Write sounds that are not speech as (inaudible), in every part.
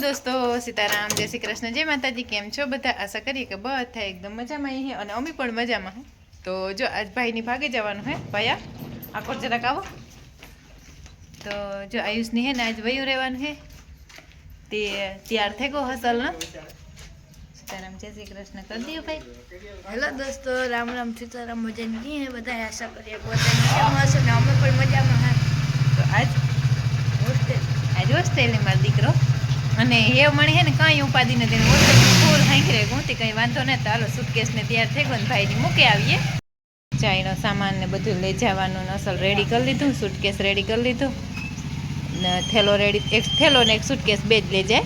દોસ્તો સીતારામ જય શ્રી કૃષ્ણ જય માતાજી કેમ છો બધા? આશા કરીએ કે બધા એકદમ મજામાં અહીં અને અમે પણ મજામાં હે. તો જો આજ ભાઈની ભાગે જવાનું હે. ભાયા આકોર જરાક આવો. તો જો આયુષની હે ને આજ વયું રહેવાનું હે. તે તૈયાર થઈ ગયો હસલ ને સીતારામ જય શ્રી કૃષ્ણ કરી દઈએ ભાઈ. હેલો દોસ્તો રામ રામ સીતારામ મજાની કી હે બધા આશા કરીએ બધા મજામાં હશે ને અમે પણ મજામાં હા. તો આજ હોસ્ટેલ. આજ હોસ્ટેલે મારો દીકરો. અને એ મને હે ને કાંઈ ઉપાધિ નથી. હોસ્ટેલ ફૂલ હાંકરે ગુંતી કંઈ વાંધો નથી. હાલો સુટકેસને તૈયાર થઈ ગયો ને ભાઈની મૂકી આવીએ. ચાયનો સામાન ને બધું લઈ જવાનું અસલ રેડી કરી લીધું સુટકેસ રેડી કરી લીધું. ને થેલો રેડી એક થેલો ને એક સુટકેસ બે જ લઈ જાય.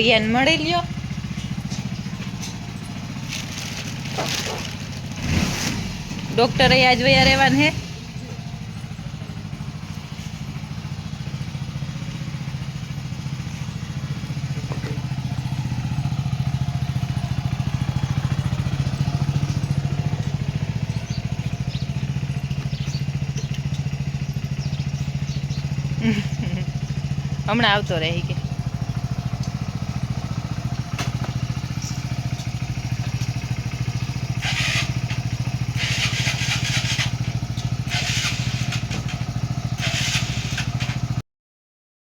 રિયાન મળી લ્યો. ડોક્ટર આજ વયા રહેવાનું હે. (laughs) હમણાં આવતો રહે કે.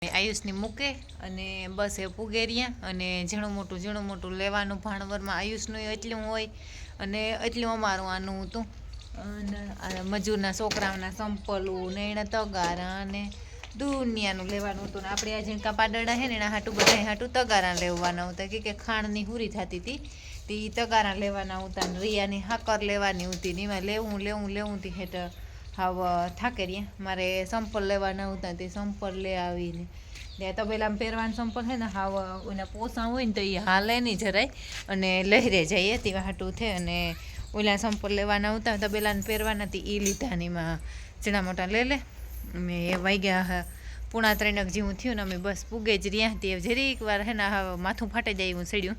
આયુષની મૂકે અને બસ એ પુગેરિયા અને ઝીણું મોટું ઝીણું મોટું લેવાનું ભાણવરમાં આયુષનું એટલું હોય અને એટલું અમારું આનું હતું. અને મજૂરના, છોકરાઓના સંપલું ને એના તગારા અને દુનિયાનું લેવાનું હતું ને આપણે આ ઝીણકા પાડડા હે ને એના હાટું બધા હાટું તગારા લેવાના હતા. કે કે ખાણની હુરી થતી હતી. તે ઈ તગારા લેવાના હતા ને રિયાની હાકર લેવાની હતી ને એમાં લેવું લેવું લેવું હતી હેઠ હાવ થાકે રહ્યા મારે સંપલ લેવાના હતા તે સંપલ લે આવીને. ને તબેલામાં પહેરવાનું સંપલ છે ને હાવ એના પોસા હોય ને તો એ હાલે નહીં જરાય. અને લહેરે જઈએ તેવા હાટું થાય અને ઓલા સંપલ લેવાના હતા તબેલાને પહેરવાના તે એ લીધા ને એમાં ઝીણા મોટા લે લે. અમે એ વાગ્યા પૂણા ત્રણક જેવું થયું ને અમે બસ પૂગે જ રહ્યા તે જરીક વાર હે ના માથું ફાટે જાય એવું સડ્યું.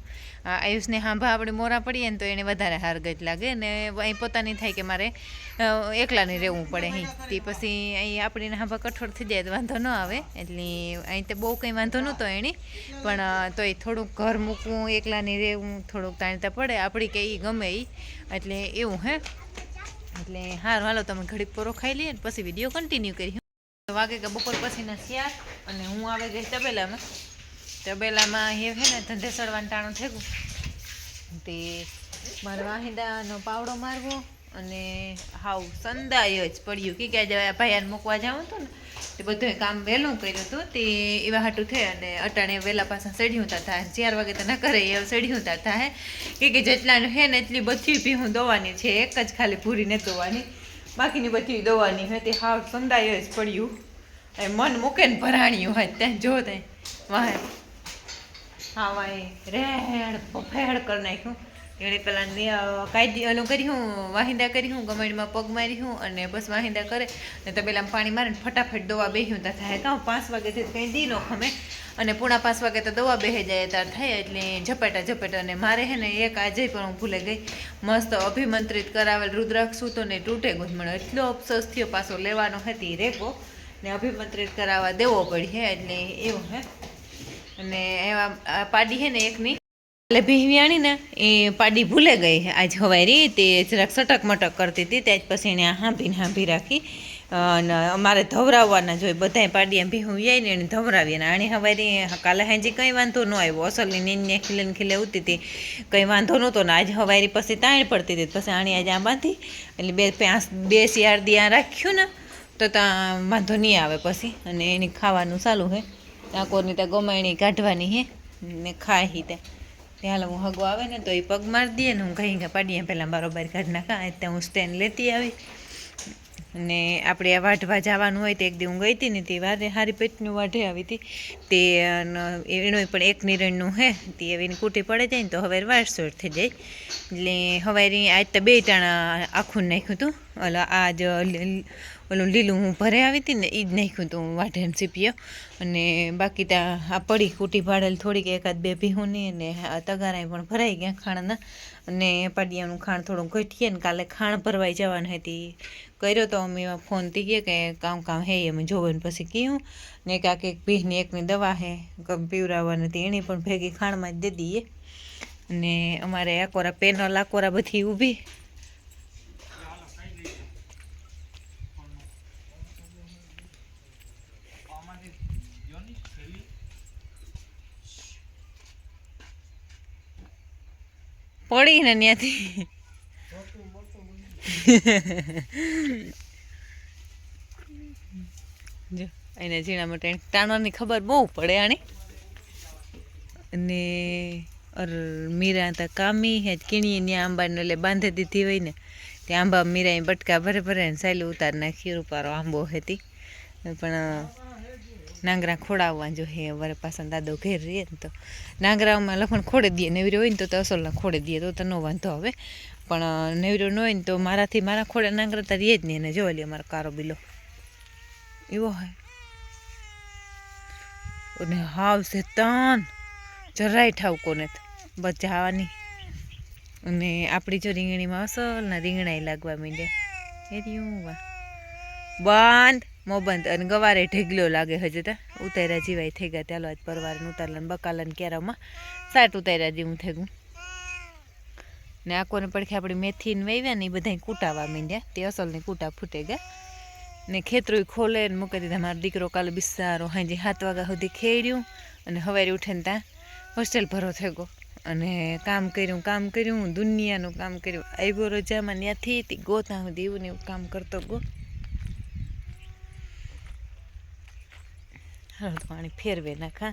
આયુષને હાંભા આપણે મોરા પડીએ ને તો એને વધારે હારગત લાગે ને અહીં પોતાની થાય કે મારે એકલાને રહેવું પડે અહીં. તે પછી અહીં આપણીને હાંભા કઠોળ થઈ જાય તો વાંધો ન આવે. એટલે અહીં તો બહુ કંઈ વાંધો નહોતો એની પણ તોય થોડુંક ઘર મૂકવું, એકલાને રહેવું, થોડુંક તાણતા પડે. આપણી કે એ ગમે એ એટલે એવું હે. એટલે હારું, હાલો, તમે ઘડીક પૂરો ખાઈ લઈએ ને પછી વીડિયો કન્ટિન્યુ કરી વાગે કે બપોર પછીના શિયાળ અને હું આવે ગઈ તબેલામાં. તબેલામાં એ છે ને, ધંધે સડવાનું ટાણું થઈ ગયું તે મારે વાહિંદાનો પાવડો મારવો અને હાવ સંદાય જ પડ્યું. કે કે આજે ભાઈ મૂકવા જાઉં હતું ને તે બધું કામ વહેલું કર્યું હતું તે એવા હાટું થઈ અને અટાણે વહેલા પાછા સડ્યું તા થાય. ચાર વાગે તો ના કરે એ સડ્યું તા થાય કે કે જેટલા હે ને એટલી બધી ભીહું દોવાની છે, એક જ ખાલી પૂરી ને દોવાની બાકીની બધી દોવાની હતી હાવ સંદાય જ પડ્યું. એ મન મૂકે ને ભરાણ્યું હોય ત્યાં જો ત્યાં વાહ. હા વાય રેડ, ફેડ કરી નાખ્યું. એણે પેલા કાયદી ઓલું કર્યું વાહિંદા કર્યું ગમણીમાં પગ માર્યું અને બસ વાહિંદા કરે. ને તો પેલા પાણી મારે ફટાફટ દવા બેહ્યું. તા થાય કાં, પાંચ વાગેથી કંઈ દી નો ખમે. અને પૂણા પાંચ વાગે તો દવા બેહી જાય, તાર થાય એટલે ઝપેટા ઝપેટા. અને મારે હે ને એક આજે પણ હું ભૂલે ગઈ. મસ્ત અભિમંત્રિત કરાવેલ રુદ્રાક્ષ તો ને તૂટે ગુંજમણો એટલો અફસોસ થયો પાછો લેવાનો હતી રેકો. ને અભિમંત્રિત કરાવવા દેવો પડી હે એટલે એવું હે. અને એવા પાડી હે ને એકની. એટલે ભીહવ્યાણી ને એ પાડી ભૂલે ગઈ. આજ હવારી તે જરાક સટક મટક કરતી હતી ત્યાં જ પછી એને હાંભીને હાંભી રાખી. અને અમારે ધવરાવવાના જોઈએ બધાય પાડી એમ ભીહું જાય ને એને ધવરાવીએ. ને આણી હવારી કાલે હાંજી કંઈ વાંધો ન આવ્યો. અસલની નીને ખીલે ને ખીલે ઉતી હતી. કંઈ વાંધો નહોતો ને આજ હવારી પછી તાણ પડતી હતી. પછી આણી આજે આ બાંધી, એટલે બે પાંચ બે શિયાળ દી આ રાખ્યું ને, તો ત્યાં વાંધો નહીં આવે પછી. અને એની ખાવાનું ચાલુ હે. ટાકોરની ત્યાં ગમાયણી કાઢવાની હે. ને હી ત્યાં ત્યાં હું હગો આવે ને તો એ પગ મારી દઈએ ને હું કે પાડીએ પહેલાં બરોબર કાઢી નાખા ત્યાં હું સ્ટેન્ડ લેતી આવી. અને આપણે આ વાઢવા જવાનું હોય તો એક દી હું ગઈ હતી ને તે વારે હારી પેટનું વાઢે આવી હતી. તે એનો પણ એક નિરણનું હે, તે એની કૂટી પડે જાય ને તો હવે વારસોટ થઈ જાય. એટલે હવે આજ તો બે ટાણા આખું નાખ્યું હતું. એટલે આ જ ઓલું લીલું હું ભરે આવી હતી ને એ જ નાખ્યું હતું વાઢેન સીપીઓ અને બાકી ત્યાં આ પડી કૂટી ભાડેલ થોડીક એકાદ બે ભીહુંની અને આ તગારાય પણ ભરાઈ ગયા ખાણના. અને પાડિયાનું ખાણ થોડું ઘટીએ ને કાલે ખાણ ભરવાઈ જવાની હતી. કર્યો તો અમે ફોનથી કે કામ કામ હે અમે જોવે ને પછી કહ્યું ને એક આખી ભીહની એકની દવા હે પીવરાવવાની હતી, એની પણ ભેગી ખાણમાં જ દે દઈએ. અને અમારે આકોરા પેનલ, આકોરા બધી ઊભી. પડી ને ત્યાંથી જો, એને ઝીણા માટે ટાણવાની ખબર બહુ પડે આની. અને અર મીરા તા કામી હે, કીણીએ ત્યાં આંબાને, એટલે બાંધી દીધી હોય ને, ત્યાં આંબા મીરા બટકા ભરે ભરે ને સાયલું ઉતાર નાખી રૂપારો આંબો હતી. પણ નાંગરા ખોડાવવા જો હે વરે પાછા દાદો ઘેર રહીએ ને તો. નાંગરામાં લખણ ખોડે દઈએ નેવરી હોય ને તો અસલના ખોડે દઈએ, તો તો ન વાંધો હવે પણ નેવરો ન હોય ને તો મારાથી મારા ખોડે નાંગરા તો રહીએ જ નહીં, એને જોવા લે મારો કારો બિલો. એવો હોય. અને હાવ તન જરાય ઠાવકો ને બચાવવાની અને આપણી જો રીંગણીમાં અસલના રીંગણાય લાગવા માંડ્યા. એ રહ્યું વાહ બંધ. મો બંધ અને ગવારે ઢેગલો લાગે હજુ તો. ઉતાર્યા જીવાય થઈ ગયા ચાલો આજ પરવારને ઉતારલા બકાલન કેરામાં સાટ ઉતાર્યા જેવું થઈ ગયું. ને આકોને પડખે આપણી મેથીને વાવ્યા ને એ બધા કૂટાવા માંડ્યા. તે અસલને કૂટા ફૂટે ગયા. ને ખેતરું ખોલે ને મૂકી દીધા. મારો દીકરો કાલે બિસ્સારો હાજી સાત વાગ્યા સુધી ખેડ્યું અને હવારે ઉઠીને ત્યાં હોસ્ટેલ ભરો થઈ ગયો. અને કામ કર્યું કામ કર્યું, દુનિયાનું કામ કર્યું. આવ્યો રજામાં ત્યાંથી ગોતા સુધી એવું ને એવું કામ કરતો ગો તો પાણી ફેરવે નાખા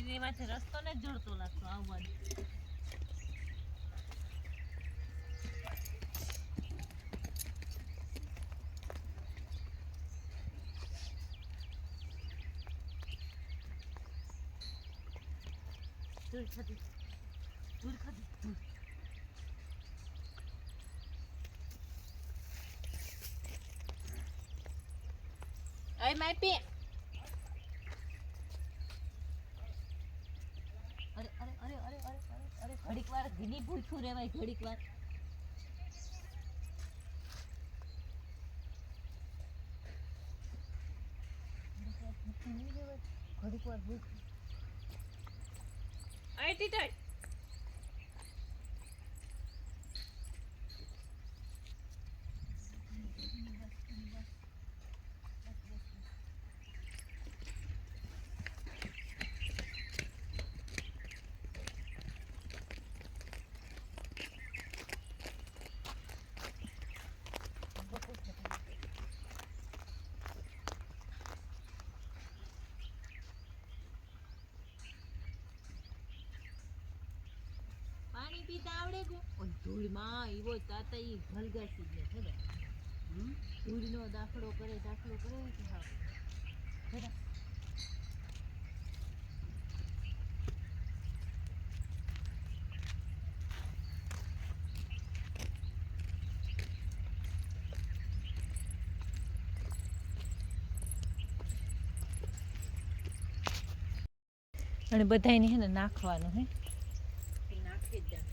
માથે રસ્તો ને જડતો લાગતો આવવાનો ધૂળ ખાધી ધૂળ ખાધી અરે અરે અરે અરે અરે અરે અરે ઘડીક વાર ઘીની ભૂખું રહેવાય ઘડીક વાર. ઘડીક વાર ભૂખ. આઈ ટીટાઈ પીતા આવડે ગો ઓય, ધૂળમાં એવો તાતા ઈ ભલગાસી ગયો ખબર ધૂળનો દાખલો કરે દાખલો કરે કે હા. અને બધાને હે ને નાખવાનું હે નાખી જ નાખવાનું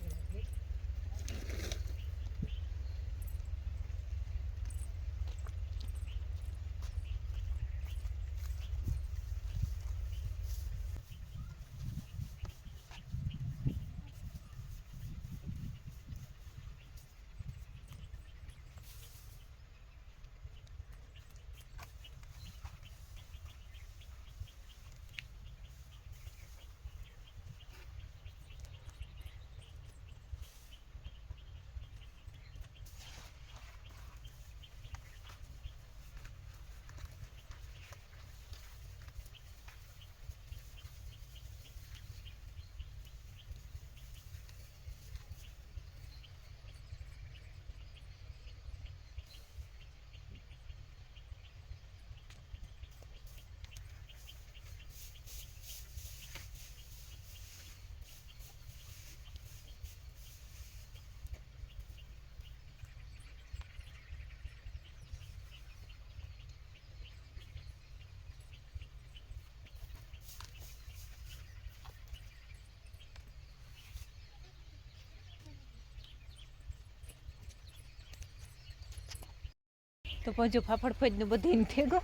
તો પહોંચ્યો ફાફડ ફોજનું બધીને ભેગો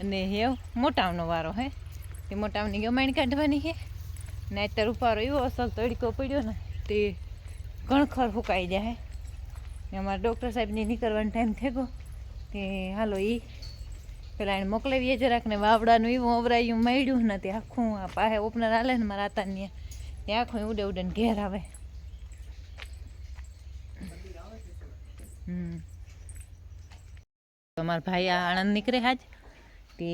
અને હેવ મોટાવનો વારો હે. એ મોટાવની ગમાણી કાઢવાની હે. ને અત્યારે ઉપારો એવો અસલ તડકો પડ્યો ને, તે ઘણખર ફૂંકાઈ જાય ને અમારા ડૉક્ટર સાહેબની નીકળવાનો ટાઈમ થયો તે હાલો એ પેલા એને મોકલાવીએ જરાક ને વાવડાનું એવું અવરાયું મળ્યું ને તે આખું આ પાસે ઓપનર હાલે ને મારા આતાની તે આખું ઉડે ઉડે ઘેર આવે. હમ. અમારા ભાઈ આણંદ નીકળે આજ તે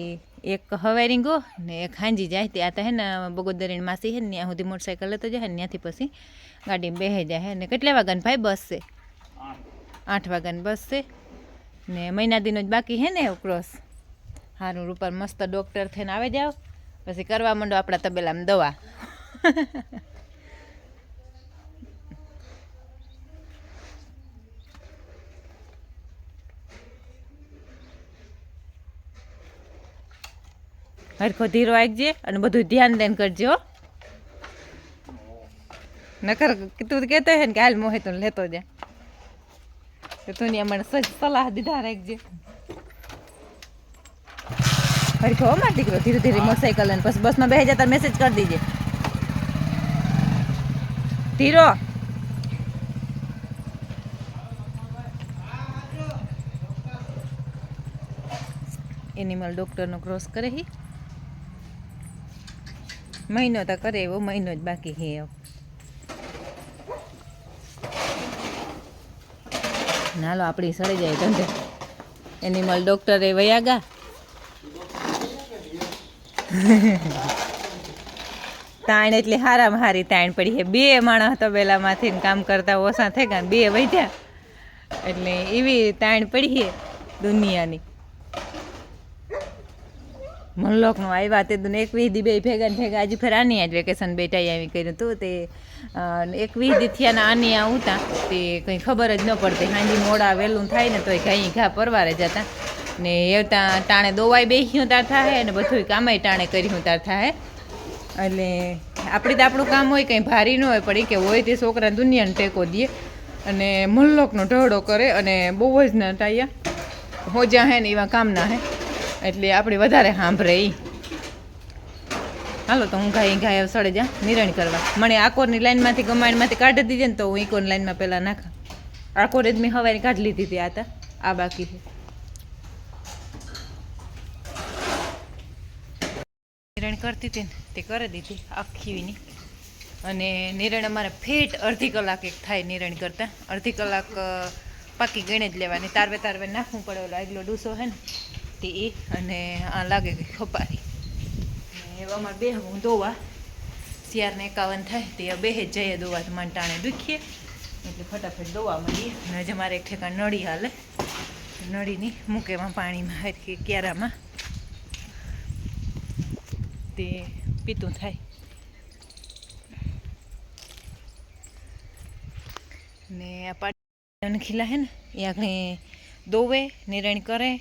એક હવારી ગો ને એક હાંજી જાય. તે આ તો હે ને બગોદરીની માસી હે ને ત્યાં સુધી મોટરસાઇકલ લેતો જાય ને ત્યાંથી પછી ગાડીમાં બેહે જાય ને કેટલા વાગ્યાની ભાઈ બસ છે? આઠ વાગ્યાની બસ છે. ને મહિના દિનો જ બાકી હે ને ક્રોસ સારું રૂપાર મસ્ત ડૉક્ટર થઈને આવે જાવ પછી કરવા માંડો આપણા તબેલામાં દવા. (laughs) હરખો ધીરો રાખજે અને બધું ધ્યાન દઈને કરજો. નકર તું તો કહેતો હે ને કે હાલ મોહે તું લેતો જા. તો તું ને મને સજ સલાહ દીધા રાખજે. હરખો અમાર દીકરો ધીરે ધીરે મોટરસાઇકલ લઈને. પછી બસમાં બેસી જતા મેસેજ કરી દીજે. ધીરો. એનિમલ ડૉક્ટરનો ક્રોસ કરે હી. મહિનો તો કરે, એવો મહિનો જ બાકી હે એવો. નાલો આપણી સડી જાય ધંધે. એનિમલ ડૉક્ટરે વયા ગા. (laughs) તાણ એટલે હારામાં હારી તાણ પડી છે. બે માણસ તબેલામાંથી ને કામ કરતા ઓછા થઈ ગયા બે વધ્યા. એટલે એવી તાણ પડી છે દુનિયાની. મનલોકનું આવ્યા તે દુને એક વીધી બે ભેગા ભેગા. આજે ફેર આની આજ વેકેશન બેઠા આવી કર્યું હતું તે એકવીસ એક વીધી થયા ને આની આ ઉતા. તે કંઈ ખબર જ ન પડતી. હાંજી મોડા વહેલું થાય ને તોય ઘાઈ ઘા પરવારે જતા. ને એવતા ટાણે દોવાય બેસ્યું તાર થાય અને બધું કામય ટાણે કર્યું તાર થાય એટલે આપણે તો આપણું કામ હોય, કંઈ ભારી ન હોય એ કે હોય તે છોકરા દુનિયાને ટેકો દે અને મલ્લોકનો ઢોળો કરે અને બહુ જ ના ટાયા. હોજા હે ને એવા કામ ના હે. એટલે આપણે વધારે સાંભળે એ હાલો તો હું ગાય ગાય સડે જા, નિરણ કરવા. મને આકોરની લાઈનમાંથી કમાણીમાંથી કાઢી દીધી ને તો હું ઈકોની લાઈનમાં પહેલાં નાખા. આકોર જ મેં હવારી કાઢી લીધી હતી આ તા. આ બાકી છે. નિરણ કરતી હતી ને તે કરી દીધી આખીની અને નિરણ અમારે ફેટ અડધી કલાક એક થાય નિરણ કરતાં. અડધી કલાક પાકી ગણે જ લેવાની. તારવે તારવે નાખવું પડે ઓલો આગલો ડૂસો હે ને. તે એ અને આ લાગે કે ખપારી. એવામાં બે હું ધોવા શિયાળને એકાવન થાય, તે બે જ જઈએ દોવા, તો મને ટાણે દુખીએ. એટલે ફટાફટ દોવા મળીએ અને હજી મારે એક ઠેકાણ નળી હાલે. નળીની મૂકેમાં પાણીમાં હરખી ક્યારામાં તે પીતું થાય. ને આ પાટી ખીલા હે ને, એ આપણે દોવે, નિરણ કરે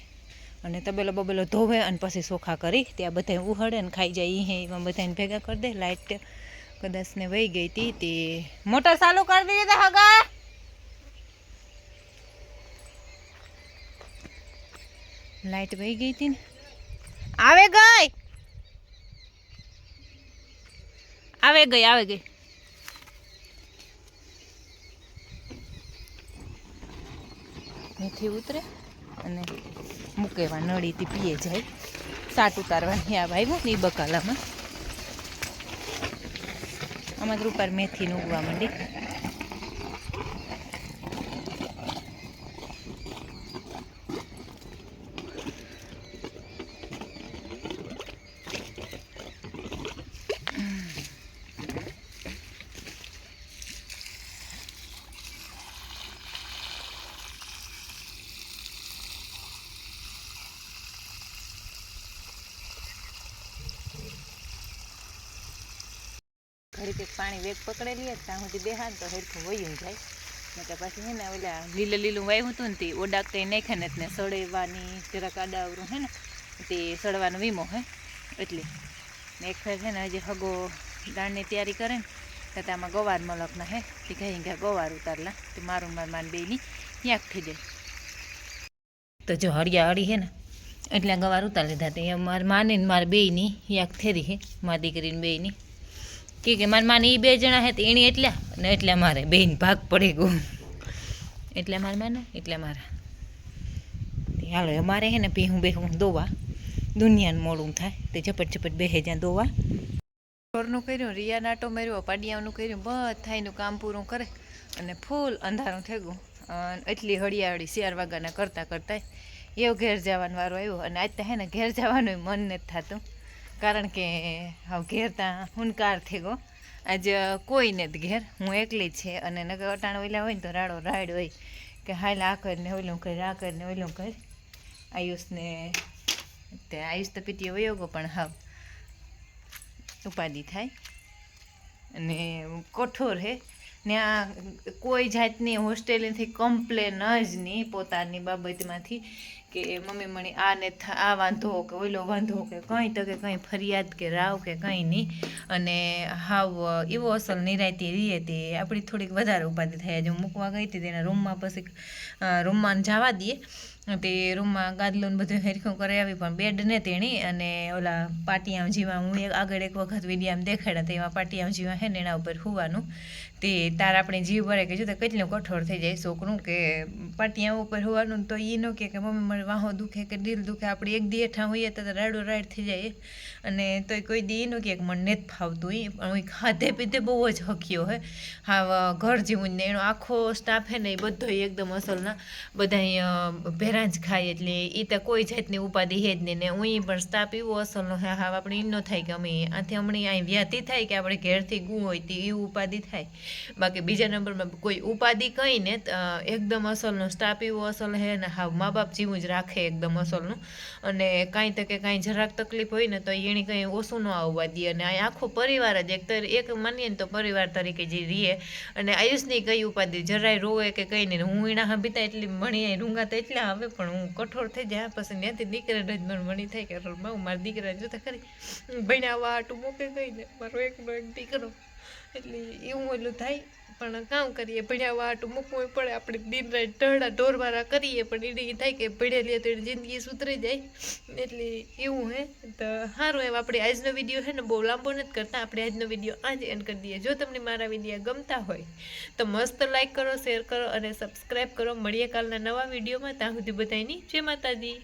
અને તબેલો બબેલો ધોવે અને પછી સોખા કરી. ત્યાં બધા ઉહળે ને ખાઈ જાય. ઈ હે, એમાં બધાને ભેગા કરી દે. લાઇટ કદાચ ને વહી ગઈ હતી તે મોટર ચાલુ કરી દીધી તા હગા. લાઇટ વહી ગઈ હતી ને. આવે ગઈ. આવે ગઈ આવે ગઈ. મેથી ઉતરે અને મૂકેવા નળીથી પીએ જાય. સાટ ઉતારવાની આ ભાઈ ને એ બકાલામાં. આમાં રૂપાર મેથીનું ઉગવા માંડી ઘડીક એક પકડેલી હોય ત્યાં સુધી બેહાન તો હેરખું વયું જાય. નકર પછી હે ને ઓલા લીલું લીલું વાવ્યું હતું ને તે ઓડાક કંઈ નાખે ને એટલે સળેવાની, જરાક આડાવરું હે ને, તે સળવાનો વીમો હે. એટલે ને એક ફેર છે ને હજી હગો દાળની તૈયારી કરે ને, તો આમાં ગવાર મલકના હે, તે ઘાઈ ઘા ગોવાર ઉતારલા, તે મારું માર માન બેની યાક થઈ જાય. તો જો હળિયા હળી હે ને, એટલે ગવાર ઉતાર લીધા. તે મારા માને ને મારા બેયની યાક થેરી હે, મારી દીકરીને બેયની. કે કે મારા માને એ બે જણા હે તો એની એટલા ને એટલે મારે. બેન ભાગ પડી ગયો એટલે મારા માને, એટલે મારા. હાલો, અમારે હે ને પીહું બેહું દોવા. દુનિયાને મોડું થાય. તે ઝપટ ઝપટ બેહે જ્યાં દોવા. ઘરનું કર્યું રિયા નાટો માર્યો પાડિયાનું કર્યું, બધાયનું કામ પૂરું કરે. અને ફૂલ અંધારું થઈ ગયું. એટલી હળિયાળી શિયાર વાગાના કરતાં કરતાં એવો ઘેર જવાનો વારો આવ્યો. અને આજ તો હે ને ઘેર જવાનું મન નથી થતું. કારણ કે, હવે ઘેર ત્યાં હુનકાર થઈ ગયો આજે કોઈને જ ઘેર. હું એકલી જ છે અને નગર અટાણ ઓલા હોય ને તો રાડો રાડ હોય. કે હાલ આ કરીને ઓલું કર, આ કરીને ઓલું કર. આયુષને, તે આયુષ તો પીટી વયો ગયો પણ હાવ ઉપાધિ થાય. અને કઠોર હે. ને આ કોઈ જાતની હોસ્ટેલથી કમ્પ્લેન જ નહીં પોતાની બાબતમાંથી કે મમ્મી મને આ ને આ વાંધો કે ઓલો વાંધો કે કંઈ તો કે કંઈ ફરિયાદ કે રાવ કે કંઈ નહીં. અને હાવ એવો અસલ નિરાયતી રહીએ તે. આપણી થોડીક વધારે ઉપાધિ થાય. જો મૂકવા ગઈ હતી તેના રૂમમાં પછી રૂમમાં જવા દઈએ. તે રૂમમાં ગાદલોને બધું હેરખું કરી આવી પણ બેડ ને તેણી અને ઓલા પાટિયામ જીવા હું આગળ એક વખત વિડીયામાં દેખાડ્યા તેવા પાટિયામ જીવા હે ને એના ઉપર હોવાનું. તે તાર આપણે જીવ ભરે કે જો તો કેટલું કઠોર થઈ જાય છોકરું કે પાટિયા ઉપર હોવાનું તો એ ન કે મમ્મી, મને વાહો દુખે કે દિલ દુખે, આપણે એક દી હેઠા હોઈએ તો રાડો રાડ થઈ જાય. અને તોય કોઈ દી ન કે મને નથી ફાવતું એ પણ હું ખાધે પીધે બહુ જ હક્યો હે. હા ઘર જેવું ને એનો આખો સ્ટાફ હે ને એ બધો એકદમ અસલના બધા ભેરા જ ખાય એટલે એ તો કોઈ જાતની ઉપાધિ હે જ નહીં ને હું પણ સ્ટાફ એવો અસલનો હે હા આપણે એમ ન થાય કે અમે આથી હમણાં અહીં વ્યાતી થાય કે આપણે ઘેરથી ગું હોય તે એવું ઉપાધિ થાય. બાકી બીજા નંબરમાં કોઈ ઉપાધિ કંઈ ને એકદમ અસલનો સ્ટાફ એવો અસલ હે ને, હા મા બાપ જેવું જ રાખે એકદમ અસલનું. અને કાંઈ તકે કાંઈ જરાક તકલીફ હોય ને, તો એની કંઈ ઓછું ન આવવા દે. અને આખો પરિવાર જ એક એક માનીએ ને તો પરિવાર તરીકે જે રીએ. અને આયુષની કઈ ઉપાધિ? જરાય રોવે કે કંઈ નહીં? હું એના હાંભીતા એટલી મણી રૂંગા તો એટલા આવે, પણ હું કઠોર થઈ જાય. પછી ત્યાંથી દીકરાને જ મને મણી થાય કે મારા દીકરા જોતા ખરી? ભણ્યા આટું મૂકે ગઈ ને? મારો એક દીકરો. એટલે એવું ઓલું થાય. પણ કામ કરીએ, ભણ્યા વાટ મૂકવું પડે આપણે દિન રાત ઢળા ઢોરવારા કરીએ, પણ ઈ થાય કે ભણેલી તો એની જિંદગી સુધરી જાય. એટલે એવું હે. તો સારું એમ, આપણે આજનો વીડિયો છે ને બહુ લાંબો નથી કરતા, આપણે આજનો વીડિયો આજે એન્ડ કરી દઈએ. જો તમને મારા વીડિયો ગમતા હોય, તો મસ્ત લાઈક કરો શેર કરો અને સબસ્ક્રાઈબ કરો. મળીએ કાલના નવા વિડીયોમાં ત્યાં સુધી બધાની જય માતાજી.